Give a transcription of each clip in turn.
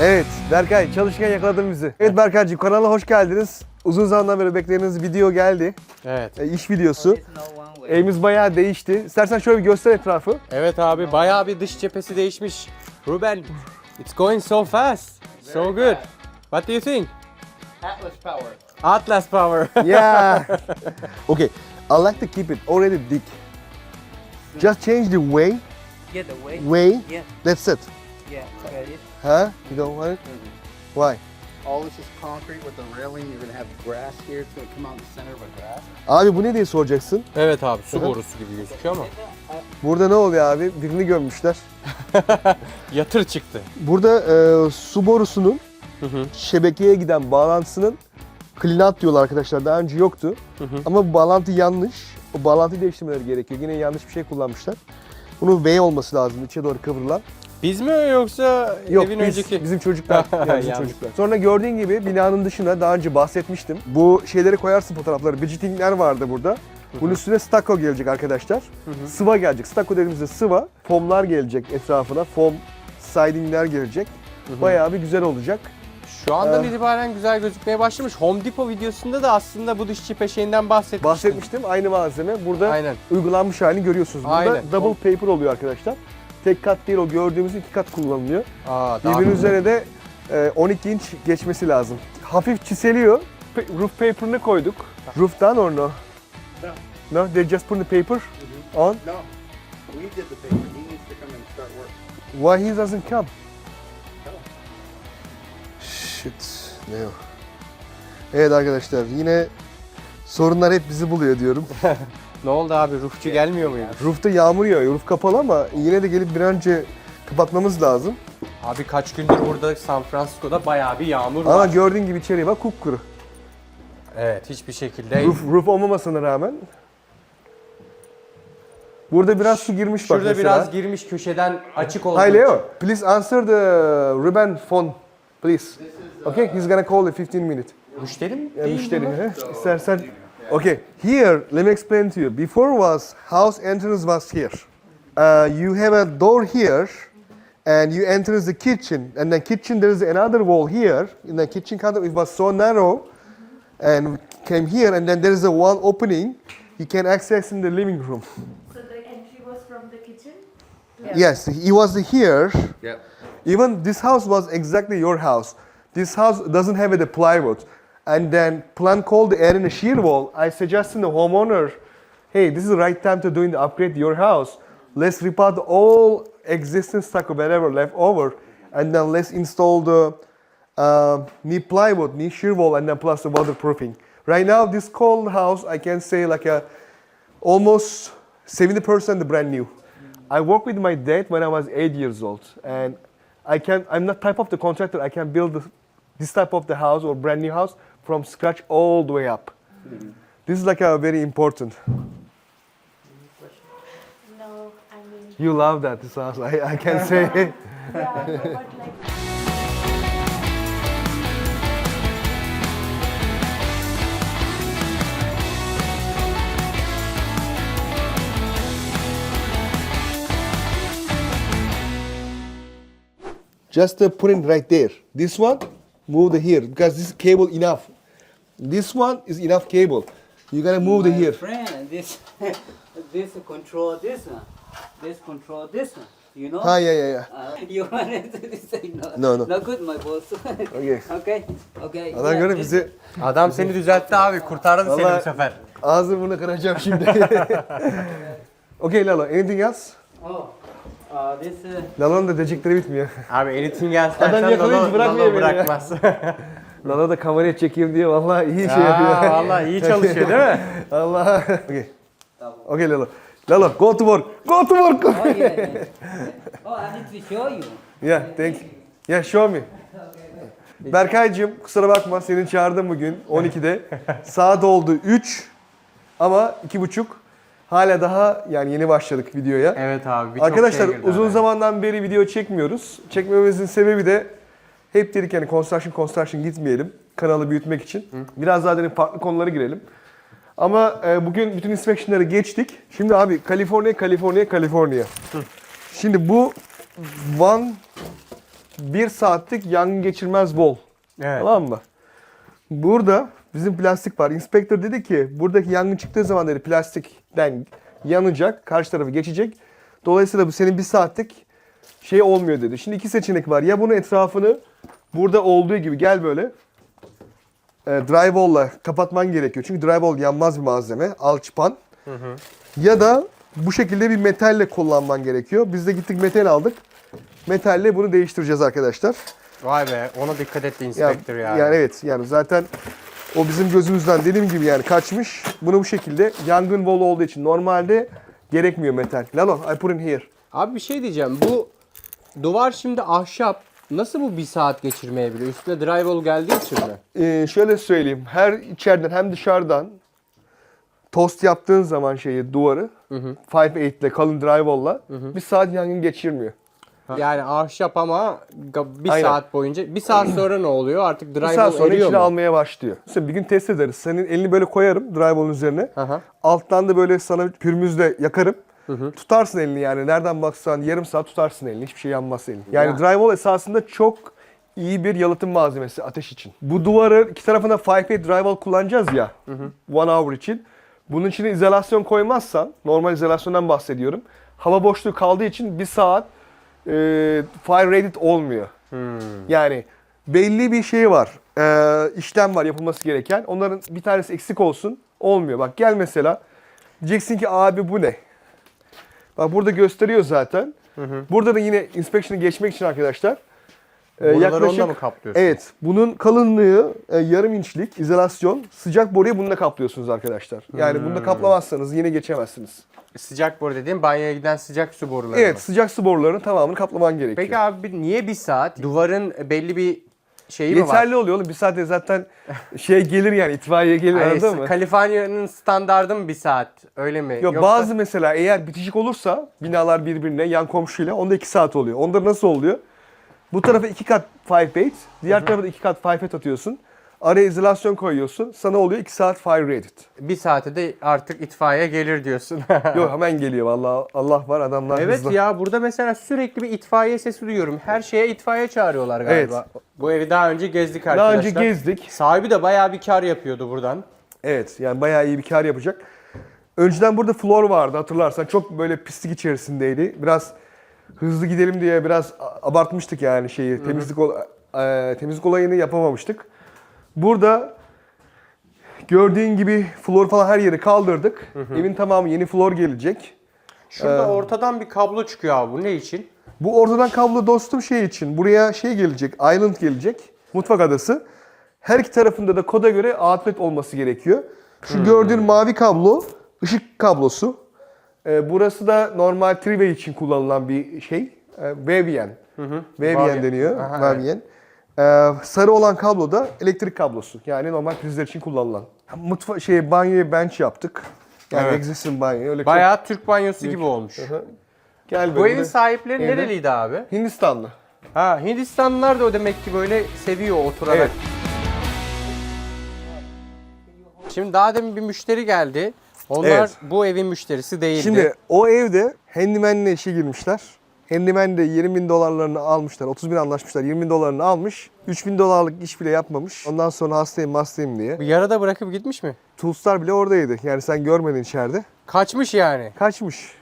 Evet Berkay çalışırken yakaladın bizi. Evet Berkaycığım kanala hoş geldiniz. Uzun zamandan beri beklediğiniz video geldi. Evet. E, iş videosu. Evimiz bayağı değişti. İstersen şöyle bir göster etrafı. Evet abi bayağı bir dış cephesi değişmiş. Ruben, it's going so fast. So good. What do you think? Atlas power. Atlas power. Yeah. okay. I like to keep it already thick. Just change the way. Yeah, the way. Way. Yeah, That's it. Yeah. İt. Huh? You don't want it? Why? All this is concrete with the railing. You're gonna have grass here. It's gonna come out in the center of a grass. Abi bu ne diye soracaksın. evet abi su borusu gibi gözüküyor ama. Burada ne oluyor abi? Birini gömmüşler. Yatır çıktı. Burada e, su borusunun şebekeye giden bağlantısının klinat diyorlar arkadaşlar. Daha önce yoktu. Ama bu bağlantı yanlış. O bağlantıyı değiştirmeleri gerekiyor. Yine yanlış bir şey kullanmışlar. Bunun V olması lazım içe doğru kıvrılan. Biz mi yoksa Yok evin biz, önceki? bizim çocuklar. yani bizim çocuklar. Sonra gördüğün gibi binanın dışına daha önce bahsetmiştim. Bu şeyleri koyarsın fotoğrafları. Budgetingler vardı burada. Bunun üstüne stucco gelecek arkadaşlar. Sıva gelecek. Stucco dediğimizde sıva. Fomlar gelecek etrafına. Fom sidingler gelecek. Bayağı bir güzel olacak. Şu andan Eh. itibaren güzel gözükmeye başlamış. Home Depot videosunda da aslında bu dış cephe şeyinden bahsetmiştim. Bahsetmiştim. Aynı malzeme. Burada Aynen. uygulanmış halini görüyorsunuz. Burada Aynen. double paper oluyor arkadaşlar. Tek kat değil o gördüğümüz iki kat kullanılıyor. Aa, Birbirinin üzerine de e, 12 inç geçmesi lazım. Hafif çiseliyor. Pa- roof paper'ını koyduk. Roof done or no? No. No, they just put the paper on. No, we did the paper. He needs to come and start work. Why he doesn't come? Shit. Ne o? Evet arkadaşlar yine sorunlar hep bizi buluyor diyorum. Ne oldu abi? Ruhçu gelmiyor muydu? Roof'ta yağmur yağıyor. Roof kapalı ama yine de gelip bir an önce kapatmamız lazım. Abi kaç gündür burada San Francisco'da bayağı bir yağmur Ama var. gördüğün gibi içeriye bak kupkuru. Evet hiçbir şekilde. Roof, roof olmamasına rağmen. Burada biraz su girmiş bak Şurada mesela. biraz girmiş köşeden açık olduğu Hi için. Leo, please answer the Ruben phone, please. Okay, he's gonna call in 15 minutes. Müşteri mi? Ya Değil müşteri. mi? he? İstersen. Okay, here, let me explain to you. Before was, house entrance was here. Uh, you have a door here, and you enter the kitchen. And the kitchen, there is another wall here. In the kitchen counter, it was so narrow, and came here, and then there is a wall opening. You can access in the living room. So the entry was from the kitchen? Yes, he was here. Yeah. Even this house was exactly your house. This house doesn't have the plywood. And then plan called the air in a shear wall. I suggested the homeowner, hey, this is the right time to doing the upgrade to your house. Let's rip out all existing stucco, whatever left over, and then let's install the uh, new plywood, new shear wall, and then plus the waterproofing. Right now, this cold house, I can say like a almost 70% brand new. I worked with my dad when I was eight years old, and I can. I'm not type of the contractor. I can build this type of the house or brand new house from scratch all the way up. This is like a very important. No, I mean, You love that this house. I, I can say. yeah, like, Just uh, put it right there. This one, move the here because this cable enough. This one is enough cable. You gotta move the My here. Friend, this, this control this one. This control this one. You know? Ha yeah yeah yeah. Uh, you wanted to say no. No, no. Not good, my boss. Okay. okay. Okay. Adam yeah, göre this- bizi Adam seni düzeltti abi. Kurtardı seni Vallahi- bu sefer. ağzını bunu kıracağım şimdi. okay Lalo, anything else? Oh, uh, this. Uh, Lalo'nun da decikleri bitmiyor. Abi editing gel Adam Lolo, bırakmıyor beni ya. bırakmaz. Lalo da kameraya çekeyim diye vallahi iyi şey yapıyor. vallahi iyi çalışıyor değil mi? Allah. Okay. Okay Lalo. Lalo, go to work. Go to work. oh, yeah, yeah. Oh, I need to show you. yeah, thank you. Yeah, show me. Berkaycığım kusura bakma seni çağırdım bugün 12'de. Saat oldu 3 ama 2.30. Hala daha yani yeni başladık videoya. Evet abi. Arkadaşlar şey uzun araya. zamandan beri video çekmiyoruz. Çekmememizin sebebi de hep dedik yani construction construction gitmeyelim. Kanalı büyütmek için. Biraz daha dedim farklı konulara girelim. Ama e, bugün bütün inspection'ları geçtik. Şimdi abi Kaliforniya, Kaliforniya, Kaliforniya. Şimdi bu one bir saatlik yangın geçirmez bol. Evet. Tamam mı? Burada bizim plastik var. Inspector dedi ki buradaki yangın çıktığı zaman dedi plastikten yanacak, karşı tarafı geçecek. Dolayısıyla bu senin bir saatlik şey olmuyor dedi. Şimdi iki seçenek var. Ya bunun etrafını burada olduğu gibi gel böyle e, drywall'la kapatman gerekiyor. Çünkü drywall yanmaz bir malzeme. Alçıpan. Ya da bu şekilde bir metalle kullanman gerekiyor. Biz de gittik metal aldık. Metalle bunu değiştireceğiz arkadaşlar. Vay be ona dikkat etti Ya- inspektör yani. Yani evet yani zaten o bizim gözümüzden dediğim gibi yani kaçmış. Bunu bu şekilde yangın bol olduğu için normalde gerekmiyor metal. Lalo I put in here. Abi bir şey diyeceğim. Bu duvar şimdi ahşap. Nasıl bu bir saat geçirmeyebiliyor? Üstüne drywall geldiği için mi? Ee, şöyle söyleyeyim. Her içeriden hem dışarıdan tost yaptığın zaman şeyi duvarı 5-8 ile kalın drywall'la bir saat yangın geçirmiyor. Yani ahşap ama bir Aynen. saat boyunca. Bir saat sonra ne oluyor? Artık Bir saat sonra eriyor içine mu? almaya başlıyor. Mesela bir gün test ederiz. Senin elini böyle koyarım drywall'ın üzerine. Aha. Alttan da böyle sana pürmüzle yakarım. Tutarsın elini yani. Nereden baksan yarım saat tutarsın elini. Hiçbir şey yanmaz elini. Yani Ya. drywall esasında çok iyi bir yalıtım malzemesi ateş için. Bu duvarı iki tarafına 5 drywall kullanacağız ya. One hour için. Bunun içine izolasyon koymazsan, normal izolasyondan bahsediyorum. Hava boşluğu kaldığı için bir saat e, fire rated olmuyor. Yani belli bir şey var. e, işlem var yapılması gereken. Onların bir tanesi eksik olsun. Olmuyor. Bak gel mesela. Diyeceksin ki abi bu ne? Bak burada gösteriyor zaten. Burada da yine inspection'ı geçmek için arkadaşlar. e, onunla mı kaplıyorsun? Evet. Bunun kalınlığı e, yarım inçlik izolasyon. Sıcak boruyu bununla kaplıyorsunuz arkadaşlar. Yani bunu da kaplamazsanız yine geçemezsiniz. Sıcak boru dediğim banyoya giden sıcak su boruları Evet mı? sıcak su borularının tamamını kaplaman gerekiyor. Peki abi niye bir saat? Duvarın belli bir şeyi mi var? Yeterli oluyor oğlum. Bir saatte zaten şey gelir yani itfaiye gelir Hani anladın mı? Kaliforniya'nın standardı mı bir saat? Öyle mi? Yok Yoksa- bazı mesela eğer bitişik olursa binalar birbirine yan komşuyla onda 2 saat oluyor. Onda nasıl oluyor? Bu tarafa 2 kat 5 8, diğer tarafa da 2 kat 5 8 atıyorsun. Araya izolasyon koyuyorsun. Sana oluyor 2 saat fire rated. bir saate de artık itfaiye gelir diyorsun. Yok hemen geliyor vallahi Allah var adamlar evet hızlı. ya burada mesela sürekli bir itfaiye sesi duyuyorum. Her şeye itfaiye çağırıyorlar galiba. Bu evi daha önce gezdik Daha arkadaşlar. önce gezdik. Sahibi de bayağı bir kar yapıyordu buradan. Evet yani bayağı iyi bir kar yapacak. Önceden burada flor vardı hatırlarsan. Çok böyle pislik içerisindeydi. Biraz hızlı gidelim diye biraz abartmıştık yani şeyi. Temizlik ol- e, temizlik olayını yapamamıştık. Burada gördüğün gibi flor falan her yeri kaldırdık. Evin tamamı yeni flor gelecek. Şurada Ee, ortadan bir kablo çıkıyor abi. Bu ne için? Bu ortadan kablo dostum şey için. Buraya şey gelecek, island gelecek. Mutfak adası. Her iki tarafında da koda göre outlet olması gerekiyor. Şu gördüğün mavi kablo ışık kablosu. Ee, burası da normal three-way için kullanılan bir şey. Ee, Vavien. Vavien Vavien. deniyor. Aha, Vavien. Ee, sarı olan kablo da elektrik kablosu. Yani normal prizler için kullanılan. Mutfa şey banyoya bench yaptık. Yani Evet. existing banyo. Öyle çok- Bayağı Türk banyosu gibi olmuş. Gel Bu böyle. evin sahipleri Evde. nereliydi abi? Hindistanlı. Ha Hindistanlılar da o demek ki böyle seviyor oturarak. Evet. Şimdi daha demin bir müşteri geldi. Onlar Evet. bu evin müşterisi değildi. Şimdi o evde handyman'le işe girmişler. Handyman de 20 bin dolarlarını almışlar. 30 bin anlaşmışlar. 20 bin dolarını almış. 3 bin dolarlık iş bile yapmamış. Ondan sonra hastayım hastayım diye. Bu yarıda bırakıp gitmiş mi? Toolstar bile oradaydı. Yani sen görmedin içeride. Kaçmış yani. Kaçmış.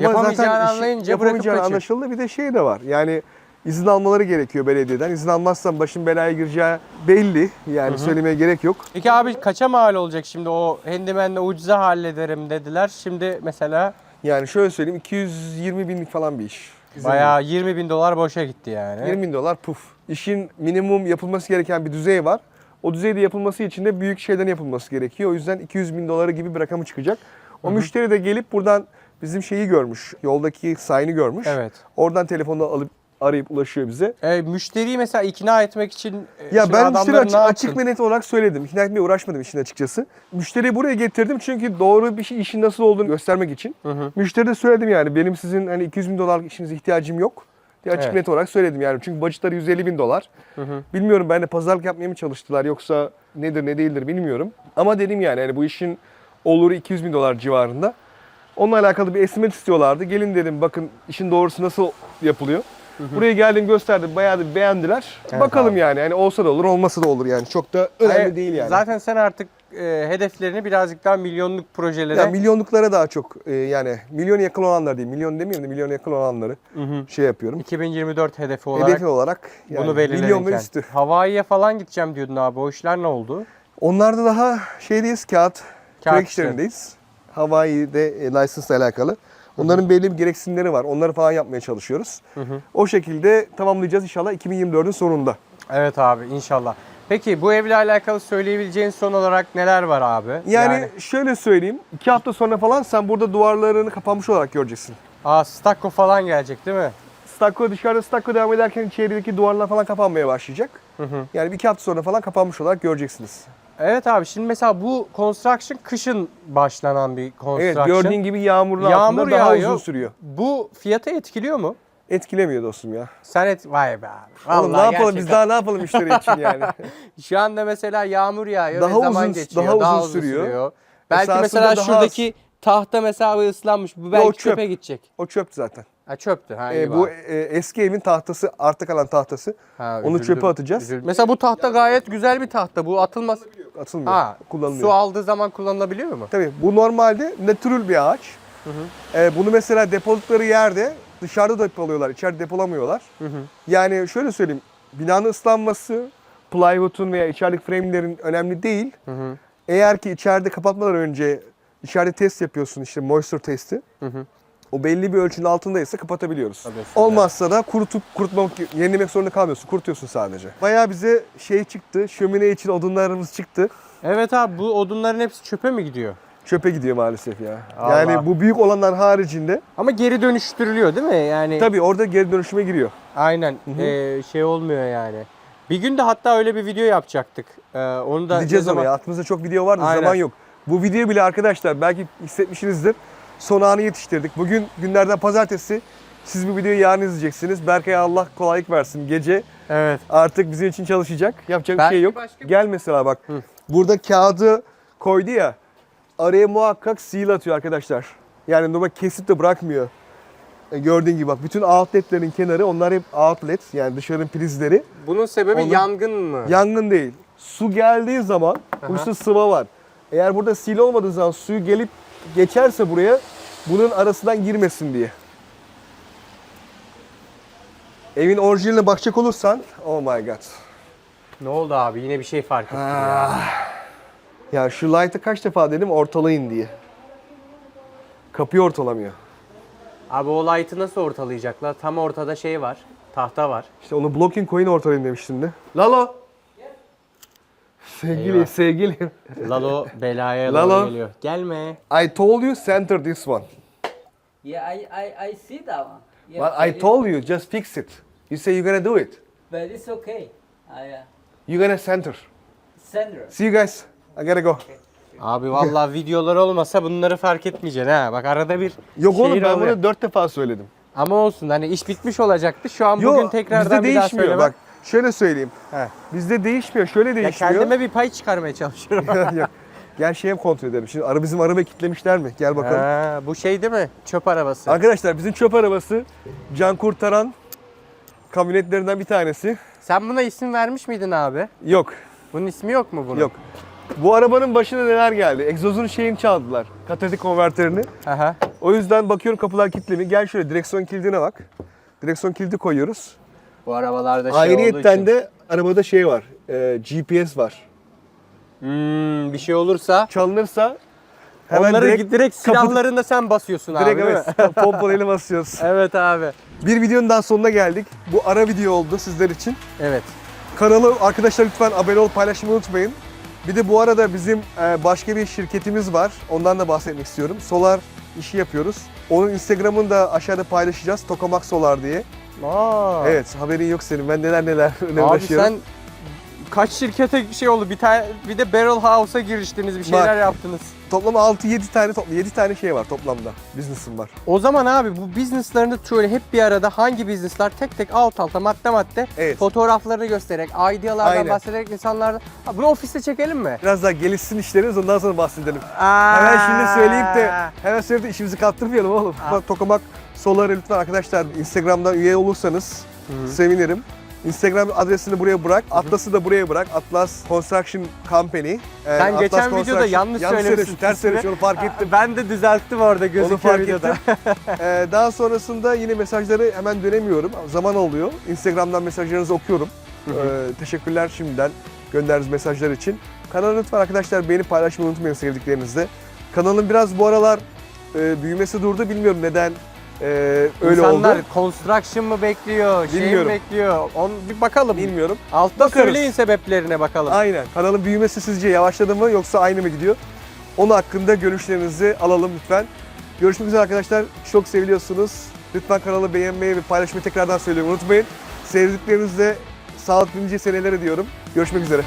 Yapamayacağını işi- anlayınca yapamayacağını anlaşıldı. Bir de şey de var. Yani izin almaları gerekiyor belediyeden. İzin almazsan başın belaya gireceği belli. Yani söylemeye gerek yok. Peki abi kaça mal olacak şimdi o handyman'le ucuza hallederim dediler. Şimdi mesela Yani şöyle söyleyeyim 220 binlik falan bir iş. Bayağı 20 bin dolar boşa gitti yani. 20 bin dolar puf. İşin minimum yapılması gereken bir düzey var. O düzeyde yapılması için de büyük şeyden yapılması gerekiyor. O yüzden 200 bin doları gibi bir rakamı çıkacak. O müşteri de gelip buradan bizim şeyi görmüş. Yoldaki sign'ı görmüş. Evet. Oradan telefonla alıp arayıp ulaşıyor bize. E, müşteriyi mesela ikna etmek için e, Ya şimdi ben müşteri adamların açık, ne açık ve net olarak söyledim. İkna etmeye uğraşmadım işin açıkçası. Müşteriyi buraya getirdim çünkü doğru bir şey, işin nasıl olduğunu göstermek için. Müşteri de söyledim yani benim sizin hani 200 bin dolarlık işinize ihtiyacım yok. diye açık Evet. net olarak söyledim yani. Çünkü budgetları 150 bin dolar. Bilmiyorum ben de pazarlık yapmaya mı çalıştılar yoksa nedir ne değildir bilmiyorum. Ama dedim yani hani bu işin oluru 200 bin dolar civarında. Onunla alakalı bir estimate istiyorlardı. Gelin dedim bakın işin doğrusu nasıl yapılıyor. Buraya geldim gösterdim bayağı da beğendiler. Evet Bakalım abi. yani. yani olsa da olur olmasa da olur yani. Çok da önemli Hayır, değil yani. Zaten sen artık e, hedeflerini birazcık daha milyonluk projelere Ya milyonluklara daha çok e, yani milyon yakın olanlar değil. Milyon demeyeyim de milyon yakın olanları Hı hı. şey yapıyorum. 2024 hedefi olarak Hedefi olarak yani bunu milyon ve üstü. Hawaii'ye falan gideceğim diyordun abi. O işler ne oldu? Onlarda daha şeydeyiz kağıt, Kağıt işlerindeyiz. Hawaii'de e, license ile alakalı. Onların belli bir gereksinimleri var. Onları falan yapmaya çalışıyoruz. hı. O şekilde tamamlayacağız inşallah 2024'ün sonunda. Evet abi inşallah. Peki bu evle alakalı söyleyebileceğin son olarak neler var abi? Yani, şöyle söyleyeyim. iki hafta sonra falan sen burada duvarlarını kapanmış olarak göreceksin. aa, stakko falan gelecek değil mi? Stakko dışarıda stakko devam ederken içerideki duvarlar falan kapanmaya başlayacak. Hı hı. Yani bir iki hafta sonra falan kapanmış olarak göreceksiniz. Evet abi şimdi mesela bu construction kışın başlanan bir Evet construction. gördüğün gibi yağmurun Yağmur altında daha yağıyor. uzun sürüyor. Bu fiyatı etkiliyor mu? Etkilemiyor dostum ya. Sen et... Vay be abi. Oğlum ne Vallahi yapalım biz gerçekten. daha ne yapalım müşteri için yani. Şu anda mesela yağmur yağıyor Daha ve zaman uzun- geçiyor. daha uzun sürüyor. Belki Esasında mesela daha şuradaki tahta mesela ıslanmış. Bu belki o çöp. çöpe gidecek. o çöptü zaten. Ha çöptü. Ha, Ee, bu e, eski evin tahtası, arta kalan tahtası. Ha, onu üzüldüm, çöpe atacağız. üzüldüm. Mesela bu tahta gayet güzel bir tahta. Bu atılmaz. Atılmıyor, Ha, kullanılıyor. su aldığı zaman kullanılabiliyor mu? Tabii bu normalde natürül bir ağaç. Ee, bunu mesela depoladıkları yerde dışarıda depoluyorlar, içeride depolamıyorlar. Yani şöyle söyleyeyim, binanın ıslanması, plywood'un veya içerideki frame'lerin önemli değil. Hı hı. Eğer ki içeride kapatmadan önce içeride test yapıyorsun işte moisture testi. Hı hı. O belli bir ölçünün altındaysa kapatabiliyoruz. Tabii, Olmazsa da kurutup kurutmak, yenilemek zorunda kalmıyorsun. Kurutuyorsun sadece. Bayağı bize şey çıktı, şömine için odunlarımız çıktı. Evet abi bu odunların hepsi çöpe mi gidiyor? Çöpe gidiyor maalesef ya. Allah. Yani bu büyük olanlar haricinde Ama geri dönüştürülüyor değil mi? Yani tabii orada geri dönüşüme giriyor. aynen ee, şey olmuyor yani. Bir gün de hatta öyle bir video yapacaktık. Ee, onu da ne zaman- oraya. Aklımızda çok video vardı, Aynen. zaman yok. Bu video bile arkadaşlar belki hissetmişsinizdir. Son anı yetiştirdik. Bugün günlerden pazartesi. Siz bu videoyu yarın izleyeceksiniz. Berkay'a Allah kolaylık versin. Gece Evet. artık bizim için çalışacak. Yapacak bir Belki şey yok. başka bir- Gel mesela bak. Hı. Burada kağıdı koydu ya. Araya muhakkak seal atıyor arkadaşlar. Yani normal kesip de bırakmıyor. E, gördüğün gibi bak bütün outletlerin kenarı onlar hep outlet yani dışarının prizleri. Bunun sebebi Onun- yangın mı? Yangın değil. Su geldiği zaman bu işte sıva var. Eğer burada sil olmadığı zaman suyu gelip geçerse buraya bunun arasından girmesin diye. Evin orijinaline bakacak olursan oh my god. Ne oldu abi? Yine bir şey fark ettim ya. Ya şu light'ı kaç defa dedim ortalayın diye. Kapıyı ortalamıyor. Abi o light'ı nasıl ortalayacaklar? Tam ortada şey var. Tahta var. İşte onu blocking coin ortalayın demiştim de. Lalo. Sevgili, Eyvah. sevgili. Lalo belaya Lalo. geliyor. Gelme. I told you center this one. Yeah, I, I, I see that one. Yeah, But I told you just fix it. You say you're gonna do it. But it's okay. I uh, You're gonna center. sender. See you guys. I gotta go. Abi vallahi videolar olmasa bunları fark etmeyeceksin ha. Bak arada bir Yok oğlum şehir ben oluyor. bunu dört defa söyledim. Ama olsun hani iş bitmiş olacaktı. Şu an bugün tekrardan bir daha değişmiyor. söylemem. Bak şöyle söyleyeyim. He. Bizde değişmiyor. Şöyle Ya değişmiyor. kendime bir pay çıkarmaya çalışıyorum. Yok. Gel şeye kontrol edelim. Şimdi ara bizim arabayı kitlemişler mi? Gel bakalım. ha, bu şey değil mi? Çöp arabası. Arkadaşlar bizim çöp arabası can kurtaran kamyonetlerinden bir tanesi. Sen buna isim vermiş miydin abi? Yok. Bunun ismi yok mu bunun? Yok. Bu arabanın başına neler geldi? Egzozun şeyini çaldılar. Katalitik konverterini. Aha. O yüzden bakıyorum kapılar kilitli mi? Gel şöyle direksiyon kilidine bak. Direksiyon kilidi koyuyoruz. Bu arabalarda şey olduğu Ayrıyetten için. de arabada şey var. e, GPS var. Hmm, bir şey olursa Çalınırsa hemen onları direkt, direkt, direkt silahlarını sen basıyorsun abi direkt değil mi? evet, pompalayla basıyoruz. evet abi. Bir videonun daha sonuna geldik. Bu ara video oldu sizler için. Evet. Kanalı arkadaşlar lütfen abone ol, paylaşmayı unutmayın. Bir de bu arada bizim e, başka bir şirketimiz var. Ondan da bahsetmek istiyorum. Solar işi yapıyoruz. Onun Instagram'ını da aşağıda paylaşacağız. Tokamak Solar diye. Aa. Evet haberin yok senin. Ben neler neler Abi uğraşıyorum. sen kaç şirkete şey oldu. Bir tane bir de Barrel House'a giriştiniz, bir şeyler Bak. yaptınız. Toplam 6-7 tane toplam 7 tane şey var toplamda. Business'ım var. O zaman abi bu business'larını şöyle hep bir arada hangi business'lar tek tek alt alta madde madde Evet. fotoğraflarını göstererek, idealardan Aynen. bahsederek insanlardan. Ha, bunu ofiste çekelim mi? Biraz daha gelişsin işlerimiz ondan sonra bahsedelim. Aa. Hemen şimdi söyleyip de hemen söyleyip de işimizi kaptırmayalım oğlum. Aa. Bak Tokamak Solar'ı lütfen arkadaşlar Instagram'dan üye olursanız sevinirim. Instagram adresini buraya bırak. Atlas'ı da buraya bırak. Atlas Construction Company. Ee, Sen Atlas geçen videoda Construction- yanlış söylemişsin. Ters söylemişsin onu fark ettim. Ben de düzelttim orada Onu gözüküyor fark videoda. Ee, daha sonrasında yine mesajları hemen dönemiyorum. Zaman oluyor. Instagram'dan mesajlarınızı okuyorum. Ee, teşekkürler şimdiden gönderdiğiniz mesajlar için. Kanalı lütfen arkadaşlar beğenip paylaşmayı unutmayın sevdiklerinizle. Kanalın biraz bu aralar e, büyümesi durdu. Bilmiyorum neden e, öyle İnsanlar oldu. construction mı bekliyor, şey mi Bilmiyorum. bekliyor? On bir bakalım. Bilmiyorum. Altta Bakarız. söyleyin sebeplerine bakalım. Aynen. Kanalın büyümesi sizce yavaşladı mı yoksa aynı mı gidiyor? Onun hakkında görüşlerinizi alalım lütfen. Görüşmek üzere arkadaşlar. Çok seviliyorsunuz. Lütfen kanalı beğenmeyi ve paylaşmayı tekrardan söylüyorum. Unutmayın. Sevdiklerinizle sağlıklı nice seneler diyorum. Görüşmek üzere.